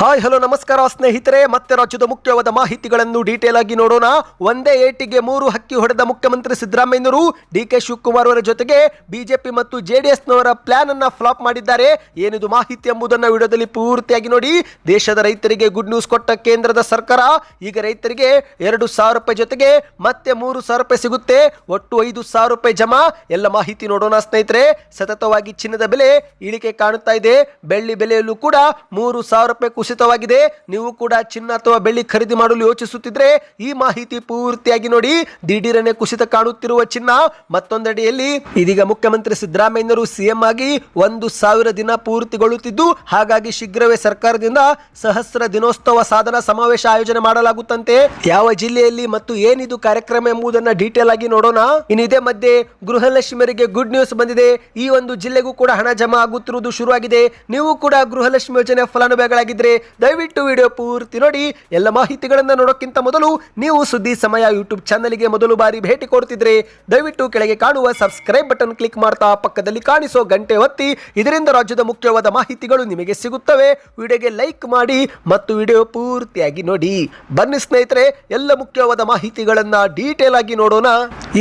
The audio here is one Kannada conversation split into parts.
ಹಾಯ್ ಹಲೋ ನಮಸ್ಕಾರ ಸ್ನೇಹಿತರೆ. ಮತ್ತೆ ರಾಜ್ಯದ ಮುಖ್ಯವಾದ ಮಾಹಿತಿಗಳನ್ನು ಡೀಟೇಲ್ ಆಗಿ ನೋಡೋಣ. ಒಂದೇ ಏಟಿಗೆ ಮೂರು ಹಕ್ಕಿ ಹೊಡೆದ ಮುಖ್ಯಮಂತ್ರಿ ಸಿದ್ದರಾಮಯ್ಯನವರು ಡಿ ಕೆ ಶಿವಕುಮಾರ್ ಅವರ ಜೊತೆಗೆ ಬಿಜೆಪಿ ಮತ್ತು ಜೆಡಿಎಸ್ನವರ ಪ್ಲಾನ್ ಅನ್ನ ಫ್ಲಾಪ್ ಮಾಡಿದ್ದಾರೆ. ಏನಿದು ಮಾಹಿತಿ ಎಂಬುದನ್ನು ವಿಡಿಯೋದಲ್ಲಿ ಪೂರ್ತಿಯಾಗಿ ನೋಡಿ. ದೇಶದ ರೈತರಿಗೆ ಗುಡ್ ನ್ಯೂಸ್ ಕೊಟ್ಟ ಕೇಂದ್ರದ ಸರ್ಕಾರ, ಈಗ ರೈತರಿಗೆ ಎರಡು ಸಾವಿರ ರೂಪಾಯಿ ಜೊತೆಗೆ ಮತ್ತೆ ಮೂರು ಸಾವಿರ ರೂಪಾಯಿ ಸಿಗುತ್ತೆ. ಒಟ್ಟು ಐದು ಸಾವಿರ ರೂಪಾಯಿ ಜಮಾ. ಎಲ್ಲ ಮಾಹಿತಿ ನೋಡೋಣ ಸ್ನೇಹಿತರೆ. ಸತತವಾಗಿ ಚಿನ್ನದ ಬೆಲೆ ಇಳಿಕೆ ಕಾಣುತ್ತಾ ಇದೆ. ಬೆಳ್ಳಿ ಬೆಲೆಯಲ್ಲೂ ಕೂಡ ಮೂರು ಸಾವಿರ ರೂಪಾಯಿ ಕುಸಿತವಾಗಿದೆ ನೀವು ಕೂಡ ಚಿನ್ನ ಅಥವಾ ಬೆಳ್ಳಿ ಖರೀದಿ ಮಾಡಲು ಯೋಚಿಸುತ್ತಿದ್ರೆ ಈ ಮಾಹಿತಿ ಪೂರ್ತಿಯಾಗಿ ನೋಡಿ. ದಿಢೀರನೆ ಕುಸಿತ ಕಾಣುತ್ತಿರುವ ಚಿನ್ನ ಮತ್ತೊಂದೆಡೆಯಲ್ಲಿ ಇದೀಗ ಮುಖ್ಯಮಂತ್ರಿ ಸಿದ್ದರಾಮಯ್ಯರು ಸಿಎಂ ಆಗಿ ಒಂದು ಸಾವಿರ ದಿನ ಪೂರ್ತಿಗೊಳ್ಳುತ್ತಿದ್ದು, ಹಾಗಾಗಿ ಶೀಘ್ರವೇ ಸರ್ಕಾರದಿಂದ ಸಹಸ್ರ ದಿನೋತ್ಸವ ಸಾಧನ ಸಮಾವೇಶ ಆಯೋಜನೆ ಮಾಡಲಾಗುತ್ತಂತೆ. ಯಾವ ಜಿಲ್ಲೆಯಲ್ಲಿ ಮತ್ತು ಏನಿದು ಕಾರ್ಯಕ್ರಮ ಎಂಬುದನ್ನ ಡೀಟೇಲ್ ಆಗಿ ನೋಡೋಣ. ಇನ್ನು ಇದೇ ಮಧ್ಯೆ ಗೃಹಲಕ್ಷ್ಮಿಯರಿಗೆ ಗುಡ್ ನ್ಯೂಸ್ ಬಂದಿದೆ. ಈ ಒಂದು ಜಿಲ್ಲೆಗೂ ಕೂಡ ಹಣ ಜಮಾ ಆಗುತ್ತಿರುವುದು ಶುರುವಾಗಿದೆ. ನೀವು ಕೂಡ ಗೃಹಲಕ್ಷ್ಮಿ ಯೋಜನೆ ಫಲಾನುಭವಿಗಳಾಗಿದ್ರೆ ದಯವಿಟ್ಟು ವಿಡಿಯೋ ಪೂರ್ತಿ ನೋಡಿ. ಎಲ್ಲ ಮಾಹಿತಿಗಳನ್ನು ನೋಡೋಕ್ಕಿಂತ ಮೊದಲು ನೀವು ಸುದ್ದಿ ಸಮಯ ಯೂಟ್ಯೂಬ್ ಚಾನಲ್ಗೆ ಮೊದಲು ಬಾರಿ ಭೇಟಿ ಕೊಡ್ತಿದ್ರೆ ದಯವಿಟ್ಟು ಕೆಳಗೆ ಕಾಣುವ ಸಬ್ಸ್ಕ್ರೈಬ್ ಬಟನ್ ಕ್ಲಿಕ್ ಮಾಡ್ತಾ ಪಕ್ಕದಲ್ಲಿ ಕಾಣಿಸೋ ಗಂಟೆ ಒತ್ತಿ. ಇದರಿಂದ ರಾಜ್ಯದ ಮುಖ್ಯವಾದ ಮಾಹಿತಿಗಳು ನಿಮಗೆ ಸಿಗುತ್ತವೆ. ವಿಡಿಯೋಗೆ ಲೈಕ್ ಮಾಡಿ ಮತ್ತು ವಿಡಿಯೋ ಪೂರ್ತಿಯಾಗಿ ನೋಡಿ. ಬನ್ನಿ ಸ್ನೇಹಿತರೆ, ಎಲ್ಲ ಮುಖ್ಯವಾದ ಮಾಹಿತಿಗಳನ್ನ ಡೀಟೇಲ್ ಆಗಿ ನೋಡೋಣ.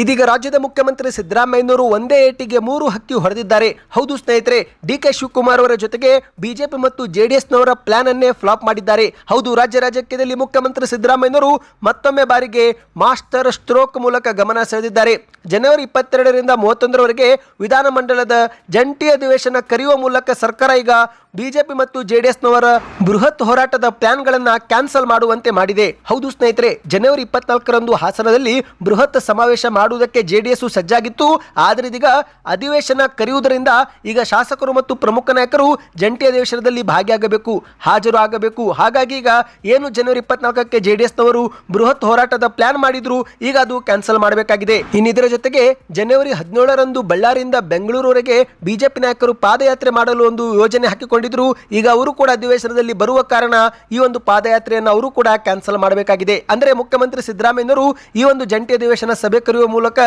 ಇದೀಗ ರಾಜ್ಯದ ಮುಖ್ಯಮಂತ್ರಿ ಸಿದ್ದರಾಮಯ್ಯನವರು ಒಂದೇ ಏಟಿಗೆ ಮೂರು ಹಕ್ಕಿ ಹೊಡೆದಿದ್ದಾರೆ. ಹೌದು ಸ್ನೇಹಿತರೆ, ಡಿ ಕೆ ಶಿವಕುಮಾರ್ ಅವರ ಜೊತೆಗೆ ಬಿಜೆಪಿ ಮತ್ತು ಜೆಡಿಎಸ್ ನವರ ಪ್ಲಾನ್ ಅನ್ನೇ ಫ್ಲಾಪ್ ಮಾಡಿದ್ದಾರೆ. ಹೌದು, ರಾಜ್ಯ ರಾಜಕೀಯದಲ್ಲಿ ಮುಖ್ಯಮಂತ್ರಿ ಸಿದ್ದರಾಮಯ್ಯನವರು ಮತ್ತೊಮ್ಮೆ ಬಾರಿಗೆ ಮಾಸ್ಟರ್ ಸ್ಟ್ರೋಕ್ ಮೂಲಕ ಗಮನ ಸೆಳೆದಿದ್ದಾರೆ. ಜನವರಿ ಇಪ್ಪತ್ತೆರಡರಿಂದ ಮೂವತ್ತೊಂದರವರೆಗೆ ವಿಧಾನಮಂಡಲದ ಜಂಟಿ ಅಧಿವೇಶನ ಕರೆಯುವ ಮೂಲಕ ಸರ್ಕಾರ ಈಗ ಬಿಜೆಪಿ ಮತ್ತು ಜೆಡಿಎಸ್ನವರ ಬೃಹತ್ ಹೋರಾಟದ ಪ್ಲಾನ್ಗಳನ್ನ ಕ್ಯಾನ್ಸಲ್ ಮಾಡುವಂತೆ ಮಾಡಿದೆ. ಹೌದು ಸ್ನೇಹಿತರೆ, ಜನವರಿ ಇಪ್ಪತ್ನಾಲ್ಕರಂದು ಹಾಸನದಲ್ಲಿ ಬೃಹತ್ ಸಮಾವೇಶ ಮಾಡುವುದಕ್ಕೆ ಜೆಡಿಎಸ್ ಸಜ್ಜಾಗಿತ್ತು. ಆದರೆ ಇದೀಗ ಅಧಿವೇಶನ ಕರೆಯುವುದರಿಂದ ಈಗ ಶಾಸಕರು ಮತ್ತು ಪ್ರಮುಖ ನಾಯಕರು ಜಂಟಿ ಅಧಿವೇಶನದಲ್ಲಿ ಭಾಗಿಯಾಗಬೇಕು. ಹಾಜರು ಆಗಬೇಕು ಹಾಗಾಗಿ ಈಗ ಏನು ಜನವರಿ ಇಪ್ಪತ್ನಾಲ್ಕಕ್ಕೆ ಜೆಡಿಎಸ್ನವರು ಬೃಹತ್ ಹೋರಾಟದ ಪ್ಲಾನ್ ಮಾಡಿದ್ರು, ಈಗ ಅದು ಕ್ಯಾನ್ಸಲ್ ಮಾಡಬೇಕಾಗಿದೆ. ಇನ್ನಿದರ ಜೊತೆಗೆ ಜನವರಿ ಹದಿನೇಳರಂದು ಬಳ್ಳಾರಿಯಿಂದ ಬೆಂಗಳೂರುವರೆಗೆ ಬಿಜೆಪಿ ನಾಯಕರು ಪಾದಯಾತ್ರೆ ಮಾಡಲು ಒಂದು ಯೋಜನೆ ಹಾಕಿಕೊಂಡಿದ್ರು. ಈಗ ಅವರು ಕೂಡ ಅಧಿವೇಶನದಲ್ಲಿ ಬರುವ ಕಾರಣ ಈ ಒಂದು ಪಾದಯಾತ್ರೆಯನ್ನು ಅವರು ಕೂಡ ಕ್ಯಾನ್ಸಲ್ ಮಾಡಬೇಕಾಗಿದೆ. ಅಂದ್ರೆ ಮುಖ್ಯಮಂತ್ರಿ ಸಿದ್ದರಾಮಯ್ಯನವರು ಈ ಒಂದು ಜಂಟಿ ಅಧಿವೇಶನ ಸಭೆ ಕರೆಯುವ ಮೂಲಕ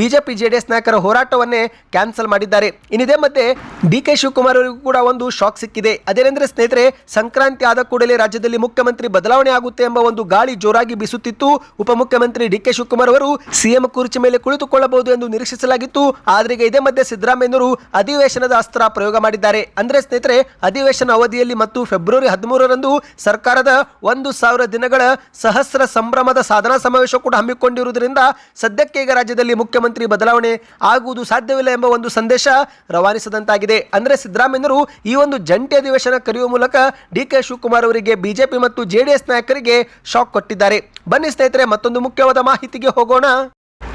ಬಿಜೆಪಿ ಜೆಡಿಎಸ್ ನಾಯಕರ ಹೋರಾಟವನ್ನೇ ಕ್ಯಾನ್ಸಲ್ ಮಾಡಿದ್ದಾರೆ. ಇನ್ನಿದೆ ಮತ್ತೆ ಡಿ ಕೆ ಶಿವಕುಮಾರ್ ಅವರಿಗೂ ಕೂಡ ಒಂದು ಶಾಕ್ ಸಿಕ್ಕಿದೆ. ಅದೇನೆಂದ್ರೆ ಸ್ನೇಹಿತರೆ, ಸಂಕ್ರಾಂತಿ ಆದ ಕೂಡಲೇ ರಾಜ್ಯದಲ್ಲಿ ಮುಖ್ಯಮಂತ್ರಿ ಬದಲಾವಣೆ ಆಗುತ್ತೆ ಎಂಬ ಒಂದು ಗಾಳಿ ಜೋರಾಗಿ ಬೀಸುತ್ತಿತ್ತು. ಉಪಮುಖ್ಯಮಂತ್ರಿ ಡಿ ಕೆ ಶಿವಕುಮಾರ್ ಅವರು ಸಿಎಂ ಕುರ್ಚಿ ಮೇಲೆ ಕುಳಿತುಕೊಳ್ಳಬಹುದು ಎಂದು ನಿರೀಕ್ಷಿಸಲಾಗಿತ್ತು. ಆದರೆ ಇದೇ ಮಧ್ಯೆ ಸಿದ್ದರಾಮಯ್ಯನವರು ಅಧಿವೇಶನದ ಅಸ್ತ್ರ ಪ್ರಯೋಗ ಮಾಡಿದ್ದಾರೆ. ಅಂದ್ರೆ ಸ್ನೇಹಿತರೆ, ಅಧಿವೇಶನ ಅವಧಿಯಲ್ಲಿ ಮತ್ತು ಫೆಬ್ರವರಿ ಹದಿಮೂರರಂದು ಸರ್ಕಾರದ ಒಂದು ಸಾವಿರ ದಿನಗಳ ಸಹಸ್ರ ಸಂಭ್ರಮದ ಸಾಧನಾ ಸಮಾವೇಶ ಕೂಡ ಹಮ್ಮಿಕೊಂಡಿರುವುದರಿಂದ ಸದ್ಯಕ್ಕೆ ಈಗ ರಾಜ್ಯದಲ್ಲಿ ಮುಖ್ಯಮಂತ್ರಿ ಬದಲಾವಣೆ ಆಗುವುದು ಸಾಧ್ಯವಿಲ್ಲ ಎಂಬ ಒಂದು ಸಂದೇಶ ರವಾನಿಸದಂತಾಗಿದೆ. ಅಂದ್ರೆ ಸಿದ್ದರಾಮಯ್ಯನವರು ಈ ಒಂದು ಜಂಟಿ ಅಧಿವೇಶನ ಕರೆಯುವ ಮೂಲಕ ಡಿ ಕೆ ಶಿವಕುಮಾರ್ ಅವರಿಗೆ ಬಿಜೆಪಿ ಮತ್ತು ಜೆಡಿಎಸ್ ನಾಯಕರಿಗೆ ಶಾಕ್ ಕೊಟ್ಟಿದ್ದಾರೆ. ಬನ್ನಿ ಸ್ನೇಹಿತರೆ ಮತ್ತೊಂದು ಮುಖ್ಯವಾದ ಮಾಹಿತಿಗೆ ಹೋಗೋಣ.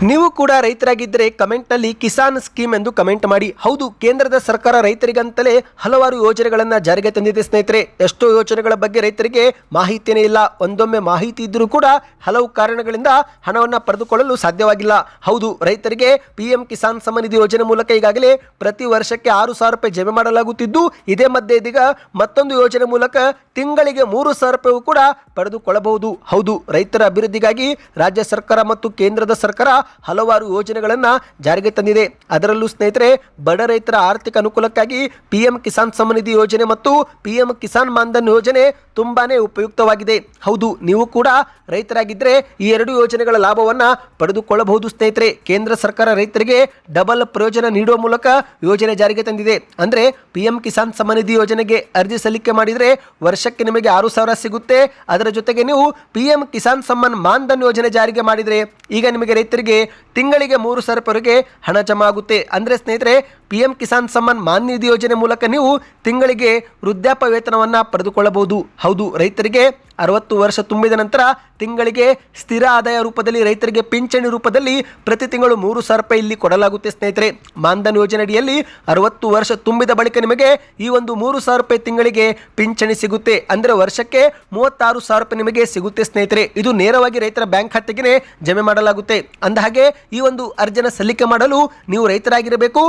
ನೀವು ಕೂಡ ರೈತರಾಗಿದ್ದರೆ ಕಮೆಂಟ್ನಲ್ಲಿ ಕಿಸಾನ್ ಸ್ಕೀಮ್ ಎಂದು ಕಮೆಂಟ್ ಮಾಡಿ. ಹೌದು, ಕೇಂದ್ರದ ಸರ್ಕಾರ ರೈತರಿಗಂತಲೇ ಹಲವಾರು ಯೋಜನೆಗಳನ್ನು ಜಾರಿಗೆ ತಂದಿದೆ ಸ್ನೇಹಿತರೆ. ಎಷ್ಟೋ ಯೋಜನೆಗಳ ಬಗ್ಗೆ ರೈತರಿಗೆ ಮಾಹಿತಿಯೇ ಇಲ್ಲ. ಒಂದೊಮ್ಮೆ ಮಾಹಿತಿ ಇದ್ದರೂ ಕೂಡ ಹಲವು ಕಾರಣಗಳಿಂದ ಹಣವನ್ನು ಪಡೆದುಕೊಳ್ಳಲು ಸಾಧ್ಯವಾಗಿಲ್ಲ. ಹೌದು, ರೈತರಿಗೆ ಪಿ ಎಂ ಕಿಸಾನ್ ಸಮ್ಮಾನ್ ಯೋಜನೆ ಮೂಲಕ ಈಗಾಗಲೇ ಪ್ರತಿ ವರ್ಷಕ್ಕೆ ಆರು ಸಾವಿರ ರೂಪಾಯಿ ಜಮೆ ಮಾಡಲಾಗುತ್ತಿದ್ದು, ಇದೇ ಮಧ್ಯೆ ಇದೀಗ ಮತ್ತೊಂದು ಯೋಜನೆ ಮೂಲಕ ತಿಂಗಳಿಗೆ ಮೂರು ಸಾವಿರ ರೂಪಾಯಿ ಕೂಡ ಪಡೆದುಕೊಳ್ಳಬಹುದು. ಹೌದು, ರೈತರ ಅಭಿವೃದ್ಧಿಗಾಗಿ ರಾಜ್ಯ ಸರ್ಕಾರ ಮತ್ತು ಕೇಂದ್ರದ ಸರ್ಕಾರ ಹಲವಾರು ಯೋಜನೆಗಳನ್ನು ಜಾರಿಗೆ ತಂದಿದೆ. ಅದರಲ್ಲೂ ಸ್ನೇಹಿತರೆ, ಬಡ ರೈತರ ಆರ್ಥಿಕ ಅನುಕೂಲಕ್ಕಾಗಿ ಪಿ ಎಂ ಕಿಸಾನ್ ಸಮನಿಧಿ ಯೋಜನೆ ಮತ್ತು ಪಿ ಎಂ ಕಿಸಾನ್ ಮಾನ್ಧನ್ ಯೋಜನೆ ತುಂಬಾನೇ ಉಪಯುಕ್ತವಾಗಿದೆ. ಹೌದು, ನೀವು ಕೂಡ ರೈತರಾಗಿದ್ದರೆ ಈ ಎರಡು ಯೋಜನೆಗಳ ಲಾಭವನ್ನು ಪಡೆದುಕೊಳ್ಳಬಹುದು ಸ್ನೇಹಿತರೆ. ಕೇಂದ್ರ ಸರ್ಕಾರ ರೈತರಿಗೆ ಡಬಲ್ ಪ್ರಯೋಜನ ನೀಡುವ ಮೂಲಕ ಯೋಜನೆ ಜಾರಿಗೆ ತಂದಿದೆ. ಅಂದರೆ ಪಿ ಎಂ ಕಿಸಾನ್ ಸಮನಿಧಿ ಯೋಜನೆಗೆ ಅರ್ಜಿ ಸಲ್ಲಿಕೆ ಮಾಡಿದರೆ ವರ್ಷಕ್ಕೆ ನಿಮಗೆ ಆರು ಸಾವಿರ ಸಿಗುತ್ತೆ. ಅದರ ಜೊತೆಗೆ ನೀವು ಪಿ ಎಂ ಕಿಸಾನ್ ಸಮ್ಮಾನ್ ಮಾನ್ಧನ್ ಯೋಜನೆ ಜಾರಿಗೆ ಮಾಡಿದರೆ ಈಗ ನಿಮಗೆ ರೈತರಿಗೆ ತಿಂಗಳಿಗೆ ಮೂರು ಸಾವಿರ ರೂಪಾಯಿವರೆಗೆ ಹಣ ಜಮಾ ಆಗುತ್ತೆ ಅಂದರೆ ಸ್ನೇಹಿತರೆ ಪಿ ಎಂ ಕಿಸಾನ್ ಸಮ್ಮಾನ್ ಮಾನ್ ನಿಧಿ ಯೋಜನೆ ಮೂಲಕ ನೀವು ತಿಂಗಳಿಗೆ ವೃದ್ಧಾಪ್ಯ ವೇತನವನ್ನು ಪಡೆದುಕೊಳ್ಳಬಹುದು. ಹೌದು, ರೈತರಿಗೆ ಅರವತ್ತು ವರ್ಷ ತುಂಬಿದ ನಂತರ ತಿಂಗಳಿಗೆ ಸ್ಥಿರ ಆದಾಯ ರೂಪದಲ್ಲಿ, ರೈತರಿಗೆ ಪಿಂಚಣಿ ರೂಪದಲ್ಲಿ ಪ್ರತಿ ತಿಂಗಳು ಮೂರು ಸಾವಿರ ರೂಪಾಯಿ ಇಲ್ಲಿ ಕೊಡಲಾಗುತ್ತೆ ಸ್ನೇಹಿತರೆ. ಮಾನ್ಧನ್ ಯೋಜನೆ ಅಡಿಯಲ್ಲಿ ಅರವತ್ತು ವರ್ಷ ತುಂಬಿದ ಬಳಿಕ ನಿಮಗೆ ಈ ಒಂದು ಮೂರು ಸಾವಿರ ರೂಪಾಯಿ ತಿಂಗಳಿಗೆ ಪಿಂಚಣಿ ಸಿಗುತ್ತೆ. ಅಂದರೆ ವರ್ಷಕ್ಕೆ ಮೂವತ್ತಾರು ಸಾವಿರ ರೂಪಾಯಿ ನಿಮಗೆ ಸಿಗುತ್ತೆ ಸ್ನೇಹಿತರೆ. ಇದು ನೇರವಾಗಿ ರೈತರ ಬ್ಯಾಂಕ್ ಖಾತೆಗೆ ಜಮೆ ಮಾಡಲಾಗುತ್ತೆ. ಅಂದಹಾಗೆ ಈ ಒಂದು ಅರ್ಜಿನ ಸಲ್ಲಿಕೆ ಮಾಡಲು ನೀವು ರೈತರಾಗಿರಬೇಕು.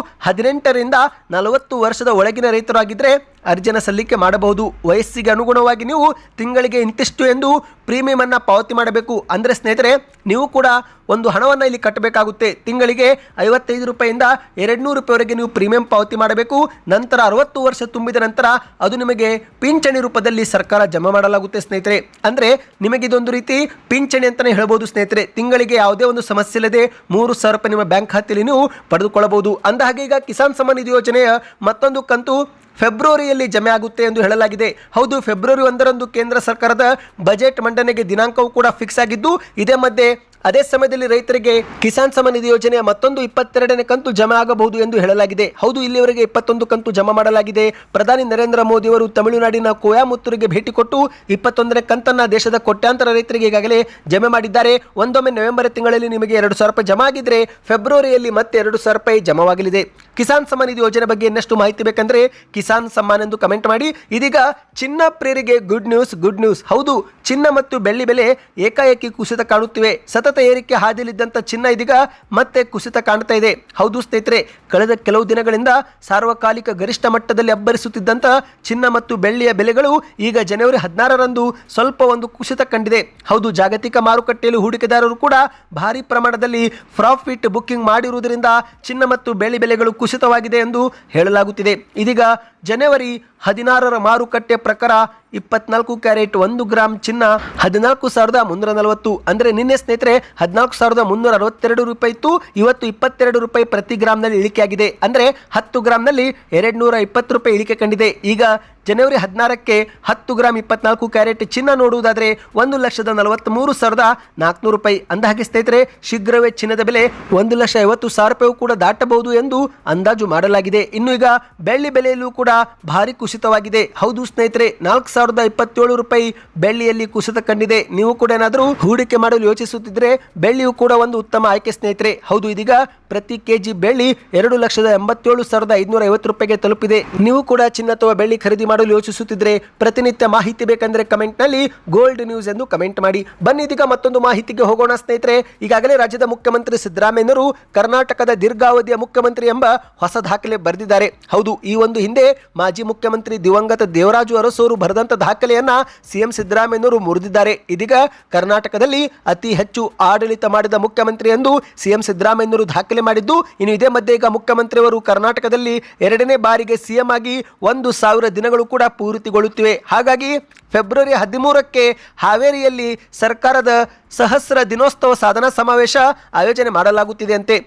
ಹದಿನೆಂಟರಿಂದ ನಲವತ್ತು ವರ್ಷದ ಒಳಗಿನ ರೈತರಾಗಿದ್ದರೆ ಅರ್ಜಿನ ಸಲ್ಲಿಕೆ ಮಾಡಬಹುದು. ವಯಸ್ಸಿಗೆ ಅನುಗುಣವಾಗಿ ನೀವು ತಿಂಗಳಿಗೆ ಇಂತಿಷ್ಟು ಎಂದು ಪ್ರೀಮಿಯಂ ಅನ್ನು ಪಾವತಿ ಮಾಡಬೇಕು. ಅಂದರೆ ಸ್ನೇಹಿತರೆ, ನೀವು ಕೂಡ ಒಂದು ಹಣವನ್ನು ಇಲ್ಲಿ ಕಟ್ಟಬೇಕಾಗುತ್ತೆ. ತಿಂಗಳಿಗೆ ಐವತ್ತೈದು ರೂಪಾಯಿಂದ ಎರಡು ನೂರು ರೂಪಾಯಿವರೆಗೆ ನೀವು ಪ್ರೀಮಿಯಂ ಪಾವತಿ ಮಾಡಬೇಕು. ನಂತರ ಅರವತ್ತು ವರ್ಷ ತುಂಬಿದ ನಂತರ ಅದು ನಿಮಗೆ ಪಿಂಚಣಿ ರೂಪದಲ್ಲಿ ಸರ್ಕಾರ ಜಮಾ ಮಾಡಲಾಗುತ್ತೆ ಸ್ನೇಹಿತರೆ. ಅಂದರೆ ನಿಮಗೆ ಇದೊಂದು ರೀತಿ ಪಿಂಚಣಿ ಅಂತಲೇ ಹೇಳ್ಬೋದು ಸ್ನೇಹಿತರೆ. ತಿಂಗಳಿಗೆ ಯಾವುದೇ ಒಂದು ಸಮಸ್ಯೆ ಇಲ್ಲದೆ ಮೂರು ಸಾವಿರ ರೂಪಾಯಿ ನಿಮ್ಮ ಬ್ಯಾಂಕ್ ಖಾತೆಯಲ್ಲಿ ನೀವು ಪಡೆದುಕೊಳ್ಳಬಹುದು. ಅಂದ ಹಾಗೆ ಈಗ ಕಿಸಾನ್ ಸಮ್ಮಾನ್ ನಿಧಿ ಯೋಜನೆಯ ಮತ್ತೊಂದು ಕಂತು ಫೆಬ್ರವರಿಯಲ್ಲಿ ಜಮೆ ಆಗುತ್ತೆ ಎಂದು ಹೇಳಲಾಗಿದೆ. ಹೌದು, ಫೆಬ್ರವರಿ ಒಂದರಂದು ಕೇಂದ್ರ ಸರ್ಕಾರದ ಬಜೆಟ್ ಮಂಡನೆಗೆ ದಿನಾಂಕವೂ ಕೂಡ ಫಿಕ್ಸ್ ಆಗಿದ್ದು, ಇದೇ ಮಧ್ಯೆ ಅದೇ ಸಮಯದಲ್ಲಿ ರೈತರಿಗೆ ಕಿಸಾನ್ ಸಮ್ಮಾನ್ ನಿಧಿ ಯೋಜನೆಯ ಮತ್ತೊಂದು ಇಪ್ಪತ್ತೆರಡನೇ ಕಂತು ಜಮಾ ಆಗಬಹುದು ಎಂದು ಹೇಳಲಾಗಿದೆ. ಹೌದು, ಇಲ್ಲಿವರೆಗೆ ಇಪ್ಪತ್ತೊಂದು ಕಂತು ಜಮಾ ಮಾಡಲಾಗಿದೆ. ಪ್ರಧಾನಿ ನರೇಂದ್ರ ಮೋದಿ ಅವರು ತಮಿಳುನಾಡಿನ ಕೋಯಾಮುತ್ತೂರಿಗೆ ಭೇಟಿ ಕೊಟ್ಟು ಇಪ್ಪತ್ತೊಂದನೇ ಕಂತನ್ನ ದೇಶದ ಕೋಟ್ಯಾಂತರ ರೈತರಿಗೆ ಈಗಾಗಲೇ ಜಮೆ ಮಾಡಿದ್ದಾರೆ. ಒಂದೊಮ್ಮೆ ನವೆಂಬರ್ ತಿಂಗಳಲ್ಲಿ ನಿಮಗೆ ಎರಡು ಸಾವಿರ ರೂಪಾಯಿ ಜಮಾ ಆಗಿದ್ರೆ ಫೆಬ್ರವರಿಯಲ್ಲಿ ಮತ್ತೆ ಎರಡು ಸಾವಿರ ರೂಪಾಯಿ ಜಮಾವಾಗಲಿದೆ. ಕಿಸಾನ್ ಸಮ್ಮಾನ್ ನಿಧಿ ಯೋಜನೆ ಬಗ್ಗೆ ಇನ್ನಷ್ಟು ಮಾಹಿತಿ ಬೇಕಂದ್ರೆ ಕಿಸಾನ್ ಸಮ್ಮಾನ್ ಎಂದು ಕಮೆಂಟ್ ಮಾಡಿ. ಇದೀಗ ಚಿನ್ನ ಪ್ರೇರಿಗೆ ಗುಡ್ ನ್ಯೂಸ್ ಗುಡ್ ನ್ಯೂಸ್. ಹೌದು ಚಿನ್ನ ಮತ್ತು ಬೆಳ್ಳಿ ಬೆಲೆ ಏಕಾಏಕಿ ಕುಸಿತ ಕಾಣುತ್ತಿವೆ. ಸತತ ಏರಿಕೆ ಹಾದಿಯಲ್ಲಿದ್ದಂಥ ಚಿನ್ನ ಇದೀಗ ಮತ್ತೆ ಕುಸಿತ ಕಾಣ್ತಾ ಇದೆ. ಹೌದು ಸ್ನೇಹಿತರೆ, ಕಳೆದ ಕೆಲವು ದಿನಗಳಿಂದ ಸಾರ್ವಕಾಲಿಕ ಗರಿಷ್ಠ ಮಟ್ಟದಲ್ಲಿ ಅಬ್ಬರಿಸುತ್ತಿದ್ದಂಥ ಚಿನ್ನ ಮತ್ತು ಬೆಳ್ಳಿಯ ಬೆಲೆಗಳು ಈಗ ಜನವರಿ ಹದಿನಾರರಂದು ಸ್ವಲ್ಪ ಒಂದು ಕುಸಿತ ಕಂಡಿದೆ. ಹೌದು, ಜಾಗತಿಕ ಮಾರುಕಟ್ಟೆಯಲ್ಲಿ ಹೂಡಿಕೆದಾರರು ಕೂಡ ಭಾರಿ ಪ್ರಮಾಣದಲ್ಲಿ ಪ್ರಾಫಿಟ್ ಬುಕ್ಕಿಂಗ್ ಮಾಡಿರುವುದರಿಂದ ಚಿನ್ನ ಮತ್ತು ಬೆಳ್ಳಿ ಬೆಲೆಗಳು ಕುಸಿತವಾಗಿದೆ ಎಂದು ಹೇಳಲಾಗುತ್ತಿದೆ. ಇದೀಗ ಜನವರಿ ಹದಿನಾರರ ಮಾರುಕಟ್ಟೆ ಪ್ರಕಾರ ಇಪ್ಪತ್ನಾಲ್ಕು ಕ್ಯಾರೆಟ್ ಒಂದು ಗ್ರಾಂ ಚಿನ್ನ ಹದಿನಾಲ್ಕು ಸಾವಿರದ ಮುನ್ನೂರ ನಲವತ್ತು ಅಂದರೆ ನಿನ್ನೆ ಸ್ನೇಹಿತರೆ, ಹದಿನಾಲ್ಕು ಸಾವಿರದ ಮುನ್ನೂರ ಅರವತ್ತೆರಡು ರೂಪಾಯಿ ಇತ್ತು, ಇವತ್ತು ಇಪ್ಪತ್ತೆರಡು ರೂಪಾಯಿ ಪ್ರತಿ ಗ್ರಾಂನಲ್ಲಿ ಇಳಿಕೆಯಾಗಿದೆ. ಅಂದರೆ ಹತ್ತು ಗ್ರಾಂನಲ್ಲಿ ಎರಡು ನೂರ ಇಪ್ಪತ್ತು ರೂಪಾಯಿ ಇಳಿಕೆ ಕಂಡಿದೆ. ಈಗ ಜನವರಿ ಹದಿನಾರಕ್ಕೆ ಹತ್ತು ಗ್ರಾಮ್ ಇಪ್ಪತ್ನಾಲ್ಕು ಕ್ಯಾರೆಟ್ ಚಿನ್ನ ನೋಡುವುದಾದರೆ ಒಂದು ಲಕ್ಷದ ನಲವತ್ತ್ಮೂರು ಸಾವಿರದ ನಾಲ್ಕುನೂರು ರೂಪಾಯಿ. ಅಂದಹಾಗೆ ಸ್ನೇಹಿತರೆ, ಶೀಘ್ರವೇ ಚಿನ್ನದ ಬೆಲೆ ಒಂದು ಲಕ್ಷ ಐವತ್ತು ಸಾವಿರ ರೂಪಾಯಿ ಕೂಡ ದಾಟಬಹುದು ಎಂದು ಅಂದಾಜು ಮಾಡಲಾಗಿದೆ. ಇನ್ನು ಈಗ ಬೆಳ್ಳಿ ಬೆಲೆಯಲ್ಲೂ ಕೂಡ ಭಾರಿ ಕುಸಿತವಾಗಿದೆ. ಹೌದು ಸ್ನೇಹಿತರೆ, ನಾಲ್ಕು ಸಾವಿರದ ಇಪ್ಪತ್ತೇಳು ರೂಪಾಯಿ ಬೆಳ್ಳಿಯಲ್ಲಿ ಕುಸಿತ ಕಂಡಿದೆ. ನೀವು ಕೂಡ ಏನಾದರೂ ಹೂಡಿಕೆ ಮಾಡಲು ಯೋಚಿಸುತ್ತಿದ್ರೆ ಬೆಳ್ಳಿಯು ಕೂಡ ಒಂದು ಉತ್ತಮ ಆಯ್ಕೆ ಸ್ನೇಹಿತರೆ. ಹೌದು, ಇದೀಗ ಪ್ರತಿ ಕೆಜಿ ಬೆಳ್ಳಿ ಎರಡು ಲಕ್ಷದ ಎಂಬತ್ತೇಳು ಸಾವಿರದ ಐದುನೂರ ಐವತ್ತು ರೂಪಾಯಿಗೆ ತಲುಪಿದೆ. ನೀವು ಕೂಡ ಚಿನ್ನ ಅಥವಾ ಬೆಳ್ಳಿ ಖರೀದಿ ಮಾಡಲು ಯೋಚಿಸುತ್ತಿದ್ರೆ ಪ್ರತಿನಿತ್ಯ ಮಾಹಿತಿ ಬೇಕಂದ್ರೆ ಕಮೆಂಟ್ನಲ್ಲಿ ಗೋಲ್ಡ್ ನ್ಯೂಸ್ ಎಂದು ಕಮೆಂಟ್ ಮಾಡಿ. ಬನ್ನಿ, ಇದೀಗ ಮತ್ತೊಂದು ಮಾಹಿತಿಗೆ ಹೋಗೋಣ ಸ್ನೇಹಿತರೆ. ಈಗಾಗಲೇ ರಾಜ್ಯದ ಮುಖ್ಯಮಂತ್ರಿ ಸಿದ್ದರಾಮಯ್ಯನವರು ಕರ್ನಾಟಕದ ದೀರ್ಘಾವಧಿಯ ಮುಖ್ಯಮಂತ್ರಿ ಎಂಬ ಹೊಸ ದಾಖಲೆ ಬರೆದಿದ್ದಾರೆ. ಹೌದು, ಈ ಒಂದು ಹಿಂದೆ ಮಾಜಿ ಮುಖ್ಯಮಂತ್ರಿ ದಿವಂಗತ ದೇವರಾಜು ಅರಸು ಬರೆದಂಥ ದಾಖಲೆಯನ್ನ ಸಿಎಂ ಸಿದ್ದರಾಮಯ್ಯನವರು ಮುರಿದಿದ್ದಾರೆ. ಇದೀಗ ಕರ್ನಾಟಕದಲ್ಲಿ ಅತಿ ಹೆಚ್ಚು ಆಡಳಿತ ಮಾಡಿದ ಮುಖ್ಯಮಂತ್ರಿ ಎಂದು ಸಿಎಂ ಸಿದ್ದರಾಮಯ್ಯನವರು ದಾಖಲೆ ಮಾಡಿದ್ದು, ಇನ್ನು ಇದೇ ಮಧ್ಯೆ ಈಗ ಮುಖ್ಯಮಂತ್ರಿಯವರು ಕರ್ನಾಟಕದಲ್ಲಿ ಎರಡನೇ ಬಾರಿಗೆ ಸಿಎಂ ಆಗಿ ಒಂದು ಸಾವಿರ ದಿನಗಳು ಕೂಡ ಪೂರ್ತಿಗೊಳ್ಳುತ್ತಿವೆ. ಹಾಗಾಗಿ ಫೆಬ್ರವರಿ ಹದಿಮೂರಕ್ಕೆ ಹಾವೇರಿಯಲ್ಲಿ ಸರ್ಕಾರದ ಸಹಸ್ರ ದಿನೋತ್ಸವ ಸಾಧನಾ ಸಮಾವೇಶ ಆಯೋಜನೆ ಮಾಡಲಾಗುತ್ತಿದೆ ಅಂತೆ.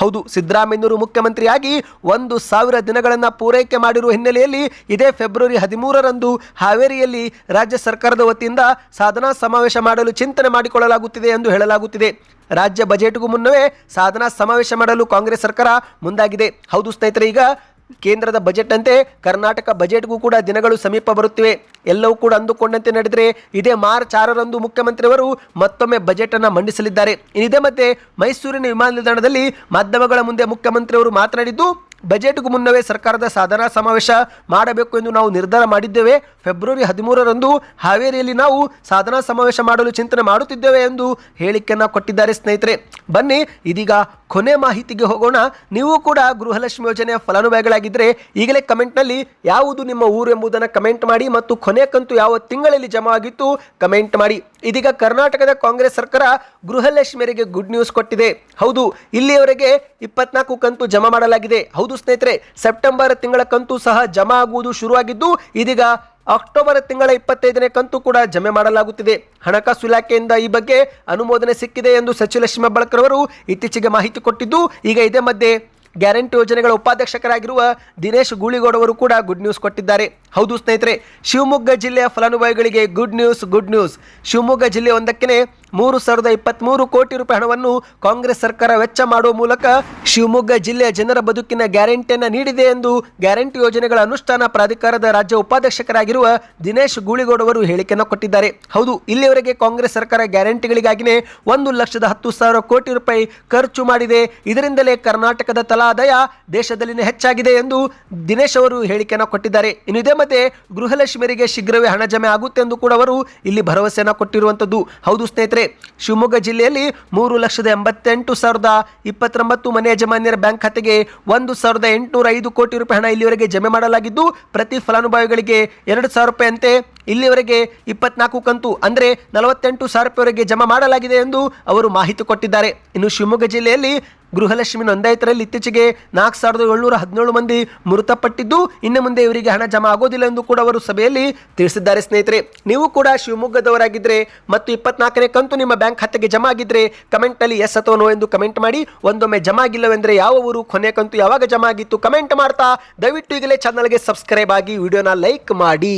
ಹೌದು, ಸಿದ್ದರಾಮಯ್ಯನವರು ಮುಖ್ಯಮಂತ್ರಿಯಾಗಿ ಒಂದು ಸಾವಿರ ದಿನಗಳನ್ನು ಪೂರೈಕೆ ಮಾಡಿರುವ ಹಿನ್ನೆಲೆಯಲ್ಲಿ ಇದೇ ಫೆಬ್ರವರಿ ಹದಿಮೂರರಂದು ಹಾವೇರಿಯಲ್ಲಿ ರಾಜ್ಯ ಸರ್ಕಾರದ ವತಿಯಿಂದ ಸಾಧನಾ ಸಮಾವೇಶ ಮಾಡಲು ಚಿಂತನೆ ಮಾಡಿಕೊಳ್ಳಲಾಗುತ್ತಿದೆ ಎಂದು ಹೇಳಲಾಗುತ್ತಿದೆ. ರಾಜ್ಯ ಬಜೆಟ್ಗೂ ಮುನ್ನವೇ ಸಾಧನಾ ಸಮಾವೇಶ ಮಾಡಲು ಕಾಂಗ್ರೆಸ್ ಸರ್ಕಾರ ಮುಂದಾಗಿದೆ. ಹೌದು ಸ್ನೇಹಿತರೆ, ಈಗ ಕೇಂದ್ರದ ಬಜೆಟ್ ಅಂತೆ ಕರ್ನಾಟಕ ಬಜೆಟ್ಗೂ ಕೂಡ ದಿನಗಳು ಸಮೀಪ ಬರುತ್ತಿವೆ. ಎಲ್ಲವೂ ಕೂಡ ಅಂದುಕೊಂಡಂತೆ ನಡೆದರೆ ಇದೇ ಮಾರ್ಚ್ ಆರರಂದು ಮುಖ್ಯಮಂತ್ರಿಯವರು ಮತ್ತೊಮ್ಮೆ ಬಜೆಟ್ ಅನ್ನು ಮಂಡಿಸಲಿದ್ದಾರೆ. ಇದೇ ಮತ್ತೆ ಮೈಸೂರಿನ ವಿಮಾನ ನಿಲ್ದಾಣದಲ್ಲಿ ಮಾಧ್ಯಮಗಳ ಮುಂದೆ ಮುಖ್ಯಮಂತ್ರಿಯವರು ಮಾತನಾಡಿದ್ದು ಬಜೆಟ್ಗೂ ಮುನ್ನವೇ ಸರ್ಕಾರದ ಸಾಧನಾ ಸಮಾವೇಶ ಮಾಡಬೇಕು ಎಂದು ನಾವು ನಿರ್ಧಾರ ಮಾಡಿದ್ದೇವೆ. ಫೆಬ್ರವರಿ ಹದಿಮೂರರಂದು ಹಾವೇರಿಯಲ್ಲಿ ನಾವು ಸಾಧನಾ ಸಮಾವೇಶ ಮಾಡಲು ಚಿಂತನೆ ಮಾಡುತ್ತಿದ್ದೇವೆ ಎಂದು ಹೇಳಿಕೆಯನ್ನು ಕೊಟ್ಟಿದ್ದಾರೆ ಸ್ನೇಹಿತರೆ. ಬನ್ನಿ, ಇದೀಗ ಕೊನೆ ಮಾಹಿತಿಗೆ ಹೋಗೋಣ. ನೀವು ಕೂಡ ಗೃಹಲಕ್ಷ್ಮಿ ಯೋಜನೆಯ ಫಲಾನುಭವಿಗಳಾಗಿದ್ದರೆ ಈಗಲೇ ಕಮೆಂಟ್ನಲ್ಲಿ ಯಾವುದು ನಿಮ್ಮ ಊರು ಎಂಬುದನ್ನು ಕಮೆಂಟ್ ಮಾಡಿ ಮತ್ತು ಕೊನೆ ಕಂತು ಯಾವ ತಿಂಗಳಲ್ಲಿ ಜಮಾ ಆಗಿತ್ತು ಕಮೆಂಟ್ ಮಾಡಿ. ಇದೀಗ ಕರ್ನಾಟಕದ ಕಾಂಗ್ರೆಸ್ ಸರ್ಕಾರ ಗೃಹಲಕ್ಷ್ಮಿಯರಿಗೆ ಗುಡ್ ನ್ಯೂಸ್ ಕೊಟ್ಟಿದೆ. ಹೌದು, ಇಲ್ಲಿಯವರೆಗೆ ಇಪ್ಪತ್ನಾಲ್ಕು ಕಂತು ಜಮಾ ಮಾಡಲಾಗಿದೆ. ಹೌದು ಸ್ನೇಹಿತರೆ, ಸೆಪ್ಟೆಂಬರ್ ತಿಂಗಳ ಕಂತು ಸಹ ಜಮಾ ಆಗುವುದು ಶುರುವಾಗಿದ್ದು, ಇದೀಗ ಅಕ್ಟೋಬರ್ ತಿಂಗಳ ಇಪ್ಪತ್ತೈದನೇ ಕಂತು ಕೂಡ ಜಮೆ ಮಾಡಲಾಗುತ್ತಿದೆ. ಹಣಕಾಸು ಇಲಾಖೆಯಿಂದ ಈ ಬಗ್ಗೆ ಅನುಮೋದನೆ ಸಿಕ್ಕಿದೆ ಎಂದು ಸಚಿವ ಲಕ್ಷ್ಮೀ ಅವರು ಇತ್ತೀಚೆಗೆ ಮಾಹಿತಿ ಕೊಟ್ಟಿದ್ದು, ಈಗ ಇದೇ ಮಧ್ಯೆ ಗ್ಯಾರಂಟಿ ಯೋಜನೆಗಳ ಉಪಾಧ್ಯಕ್ಷಕರಾಗಿರುವ ದಿನೇಶ್ ಗೂಳಿಗೌಡ ಅವರು ಕೂಡ ಗುಡ್ ನ್ಯೂಸ್ ಕೊಟ್ಟಿದ್ದಾರೆ. ಹೌದು ಸ್ನೇಹಿತರೆ, ಶಿವಮೊಗ್ಗ ಜಿಲ್ಲೆಯ ಫಲಾನುಭವಿಗಳಿಗೆ good news good news Shivamogga ಜಿಲ್ಲೆ ಒಂದಕ್ಕೆ ಮೂರು ಸಾವಿರದ ಇಪ್ಪತ್ತ್ಮೂರು ಕೋಟಿ ರೂಪಾಯಿ ಹಣವನ್ನು ಕಾಂಗ್ರೆಸ್ ಸರ್ಕಾರ ವೆಚ್ಚ ಮಾಡುವ ಮೂಲಕ ಶಿವಮೊಗ್ಗ ಜಿಲ್ಲೆಯ ಜನರ ಬದುಕಿನ ಗ್ಯಾರಂಟಿಯನ್ನು ನೀಡಿದೆ ಎಂದು ಗ್ಯಾರಂಟಿ ಯೋಜನೆಗಳ ಅನುಷ್ಠಾನ ಪ್ರಾಧಿಕಾರದ ರಾಜ್ಯ ಉಪಾಧ್ಯಕ್ಷರಾಗಿರುವ ದಿನೇಶ್ ಗೂಳಿಗೌಡ ಅವರು ಹೇಳಿಕೆಯನ್ನು ಕೊಟ್ಟಿದ್ದಾರೆ. ಹೌದು ಇಲ್ಲಿಯವರೆಗೆ ಕಾಂಗ್ರೆಸ್ ಸರ್ಕಾರ ಗ್ಯಾರಂಟಿಗಳಿಗಾಗಿಯೇ ಒಂದು ಲಕ್ಷದ ಹತ್ತು ಸಾವಿರ ಕೋಟಿ ರೂಪಾಯಿ ಖರ್ಚು ಮಾಡಿದೆ. ಇದರಿಂದಲೇ ಕರ್ನಾಟಕದ ತಲಾದಾಯ ದೇಶದಲ್ಲಿನ ಹೆಚ್ಚಾಗಿದೆ ಎಂದು ದಿನೇಶ್ ಅವರು ಹೇಳಿಕೆಯನ್ನು ಕೊಟ್ಟಿದ್ದಾರೆ. ಇನ್ನು ಇದೇ ಮತ್ತೆ ಗೃಹಲಕ್ಷ್ಮಿಯರಿಗೆ ಶೀಘ್ರವೇ ಹಣ ಜಮೆ ಆಗುತ್ತೆ ಎಂದು ಕೂಡ ಅವರು ಇಲ್ಲಿ ಭರವಸೆಯನ್ನು ಕೊಟ್ಟಿರುವಂಥದ್ದು ಹೌದು ಸ್ನೇಹಿತರೆ ಸ್ನೇಹಿತರೆ ಶಿವಮೊಗ್ಗ ಜಿಲ್ಲೆಯಲ್ಲಿ ಮೂರು ಲಕ್ಷದ ಎಂಬತ್ತೆಂಟು ಸಾವಿರದ ಇಪ್ಪತ್ತೊಂಬತ್ತು ಮನೆ ಯಜಮಾನ್ಯರ ಬ್ಯಾಂಕ್ ಖಾತೆಗೆ ಒಂದು ಸಾವಿರದ ಎಂಟುನೂರ ಐದು ಕೋಟಿ ರೂಪಾಯಿ ಹಣ ಇಲ್ಲಿವರೆಗೆ ಜಮೆ ಮಾಡಲಾಗಿದ್ದು, ಪ್ರತಿ ಫಲಾನುಭವಿಗಳಿಗೆ ಎರಡು ಸಾವಿರ ರೂಪಾಯಿಯಂತೆ ಇಲ್ಲಿವರೆಗೆ ಇಪ್ಪತ್ನಾಲ್ಕು ಕಂತು, ಅಂದರೆ ನಲವತ್ತೆಂಟು ಸಾವಿರ ರೂಪಾಯಿವರೆಗೆ ಜಮಾ ಮಾಡಲಾಗಿದೆ ಎಂದು ಅವರು ಮಾಹಿತಿ ಕೊಟ್ಟಿದ್ದಾರೆ. ಇನ್ನು ಶಿವಮೊಗ್ಗ ಜಿಲ್ಲೆಯಲ್ಲಿ ಗೃಹಲಕ್ಷ್ಮಿ ನೋಂದಾಯಿತರಲ್ಲಿ ಇತ್ತೀಚೆಗೆ ನಾಲ್ಕು ಸಾವಿರದ ಏಳ್ನೂರ ಹದಿನೇಳು ಮಂದಿ ಮೃತಪಟ್ಟಿದ್ದು, ಇನ್ನು ಮುಂದೆ ಇವರಿಗೆ ಹಣ ಜಮಾ ಆಗೋದಿಲ್ಲ ಎಂದು ಕೂಡ ಅವರು ಸಭೆಯಲ್ಲಿ ತಿಳಿಸಿದ್ದಾರೆ ಸ್ನೇಹಿತರೆ. ನೀವು ಕೂಡ ಶಿವಮೊಗ್ಗದವರಾಗಿದ್ದರೆ ಮತ್ತು ಇಪ್ಪತ್ನಾಲ್ಕನೇ ಕಂತು ನಿಮ್ಮ ಬ್ಯಾಂಕ್ ಖಾತೆಗೆ ಜಮಾ ಆಗಿದ್ರೆ ಕಮೆಂಟ್ನಲ್ಲಿ ಎಸ್ ಅಥವಾ ನೋ ಎಂದು ಕಮೆಂಟ್ ಮಾಡಿ. ಒಂದೊಮ್ಮೆ ಜಮಾ ಆಗಿಲ್ಲವೆಂದರೆ ಯಾವ ಊರು, ಕೊನೆ ಕಂತು ಯಾವಾಗ ಜಮಾ ಆಗಿತ್ತು ಕಮೆಂಟ್ ಮಾಡ್ತಾ. ದಯವಿಟ್ಟು ಈಗಲೇ ಚಾನಲ್ಗೆ ಸಬ್ಸ್ಕ್ರೈಬ್ ಆಗಿ ವಿಡಿಯೋನ ಲೈಕ್ ಮಾಡಿ.